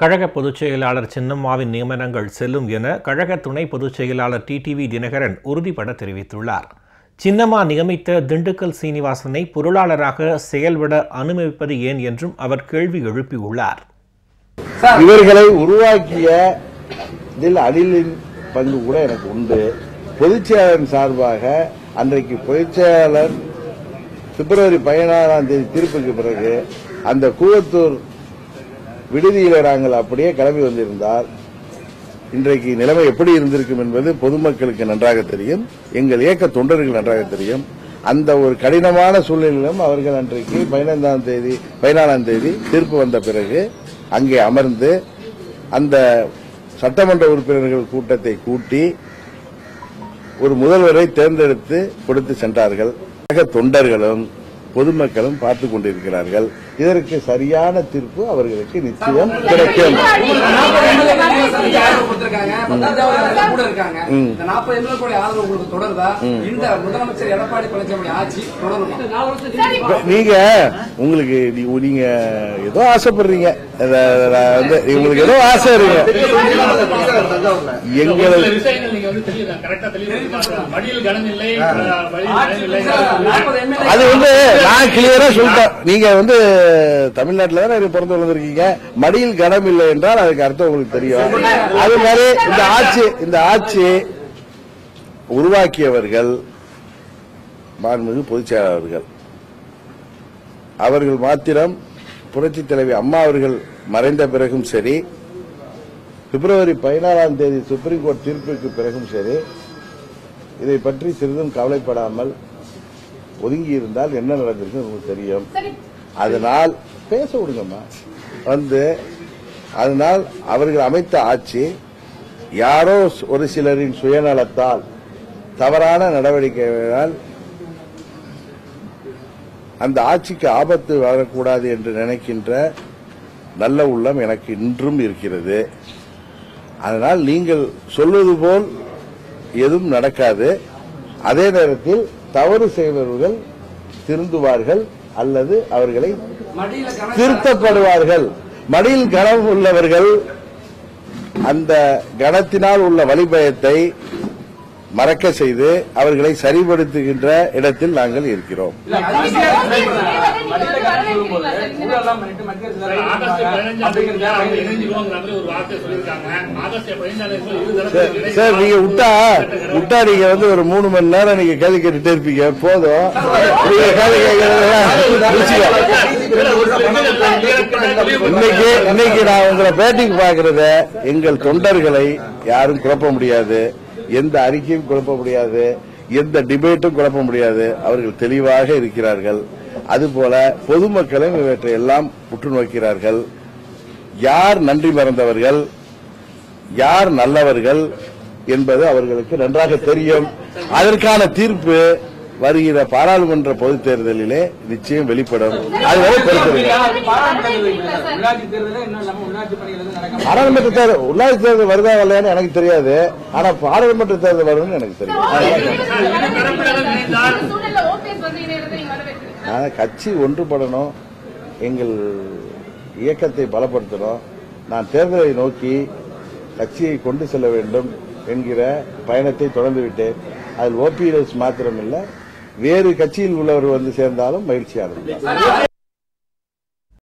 கழக பொதுச் செயலாளர் சின்னம்மாவின் நியமனங்கள் செல்லும் என கழக துணை பொதுச் செயலாளர் டிடிவி தினகரன் உறுதிபட தெரிவித்துள்ளார். சின்னம்மா நியமித்த திண்டுக்கல் சீனிவாசனை பொருளாளராக செயல்பட அனுமதிப்பது ஏன் என்றும் அவர் கேள்வி எழுப்பியுள்ளார். இவர்களை உருவாக்கிய இதில் அணிலின் பங்கு கூட எனக்கு உண்டு. பொதுச் சார்பாக அன்றைக்கு பொதுச் செயலாளர் பிப்ரவரி பதினாறாம் தேதி தீர்ப்புக்கு பிறகு அந்த கூவத்தூர் விடுதியில் நாங்கள் அப்படியே கிளம்பி வந்திருந்தால் இன்றைக்கு நிலைமை எப்படி இருந்திருக்கும் என்பது பொதுமக்களுக்கு நன்றாக தெரியும் எங்கள் இயக்க தொண்டர்கள் நன்றாக தெரியும். அந்த ஒரு கடினமான சூழ்நிலையிலும் அவர்கள் அன்றைக்கு பதினைந்தாம் தேதி பதினாலாம் தேதி தீர்ப்பு வந்த பிறகு அங்கே அமர்ந்து அந்த சட்டமன்ற உறுப்பினர்கள் கூட்டத்தை கூட்டி ஒரு முதல்வரை தேர்ந்தெடுத்து கொடுத்து சென்றார்கள். தொண்டர்களும் பொதுமக்களும் பார்த்துக் கொண்டிருக்கிறார்கள். இதற்கு சரியான தீர்ப்பு அவர்களுக்கு நிச்சயம் கிடைக்கும். நீங்க உங்களுக்கு நீ- நீங்க ஏதோ ஆசைப்படுறீங்க. உங்களுக்கு ஏதோ ஆசை இருக்கு. எங்களுக்கு அது வந்து நான் கிளியரா சொல்லிட்டேன் நீங்க வந்து தமிழ்நாட்டில் தானே பிறந்து வளர்ந்துருக்கீங்க? மடியில் கனம் இல்லை என்றால் அதுக்கு அர்த்தம் உங்களுக்கு தெரியும். அது மாதிரி இந்த ஆட்சி இந்த ஆட்சி உருவாக்கியவர்கள் மாண்புமிகு பொதுச் செயலாளர்கள் அவர்கள். மாத்திரம் புரட்சி தலைவி அம்மா அவர்கள் மறைந்த பிறகும் சரி பிப்ரவரி பதினாறாம் தேதி சுப்ரீம் கோர்ட் தீர்ப்புக்கு பிறகும் சரி இதை பற்றி சிறிதும் கவலைப்படாமல் ஒதுங்கி இருந்தால் என்ன நடந்திருக்கு உங்களுக்கு தெரியும். அதனால் பேச விடுங்கம்மா. வந்து அதனால் அவர்கள் அமைத்த ஆட்சி யாரோ ஒரு சிலரின் சுயநலத்தால் தவறான நடவடிக்கைகளால் அந்த ஆட்சிக்கு ஆபத்து வரக்கூடாது என்று நினைக்கின்ற நல்ல உள்ளம் எனக்கு இன்றும் இருக்கிறது. அதனால் நீங்கள் சொல்வது போல் எதுவும் நடக்காது. அதே நேரத்தில் தவறு செய்பவர்கள் திருந்துவார்கள். அல்லது அவர்களை திருத்தப்படுவார்கள். மடியில் கனம் உள்ளவர்கள் அந்த கணத்தினால் உள்ள வழிபயத்தை மறக்க செய்து அவர்களை சரிபடுத்துகின்ற இடத்தில் நாங்கள் இருக்கிறோம். சார், நீங்க விட்டா விட்டா நீங்க வந்து ஒரு மூணு மணி நேரம் நீங்க கேள்வி கேட்டுட்டே இருப்பீங்க. போதும். நீங்க கேள்வி கேட்கறதெல்லாம் இன்னைக்கு இன்னைக்கு நான் உங்களை பேட்டிக்கு பாக்குறத எங்கள் தொண்டர்களை யாரும் குழப்ப முடியாது. எந்த அறிக்கையும் குழப்ப முடியாது எந்த டிபேட்டும் குழப்ப முடியாது. அவர்கள் தெளிவாக இருக்கிறார்கள். அதுபோல பொதுமக்களும் இவற்றை எல்லாம் உற்று நோக்கிறார்கள். யார் நன்றி மறந்தவர்கள் யார் நல்லவர்கள் என்பது அவர்களுக்கு நன்றாக தெரியும். அதற்கான தீர்ப்பு வருகிற பாராளுமன்ற பொதுத் தேர்தலிலே நிச்சயம் வெளிப்படும். அதுவரை பாராளுமன்ற தேர்தல் உள்ளாட்சி தேர்தல் வருதா இல்லையான்னு எனக்கு தெரியாது. ஆனா பாராளுமன்ற தேர்தல் வரும்னு எனக்கு தெரியும். கட்சி ஒன்றுபடணும். எங்கள் இயக்கத்தை பலப்படுத்தணும். நான் தேர்தலை நோக்கி கட்சியை கொண்டு செல்ல வேண்டும் என்கிற பயணத்தை தொடர்ந்து விட்டேன். அதில் ஓபிஎஸ் மாத்திரமில்லை. வேறு கட்சியில் உள்ளவர் வந்து சேர்ந்தாலும் மகிழ்ச்சியானது.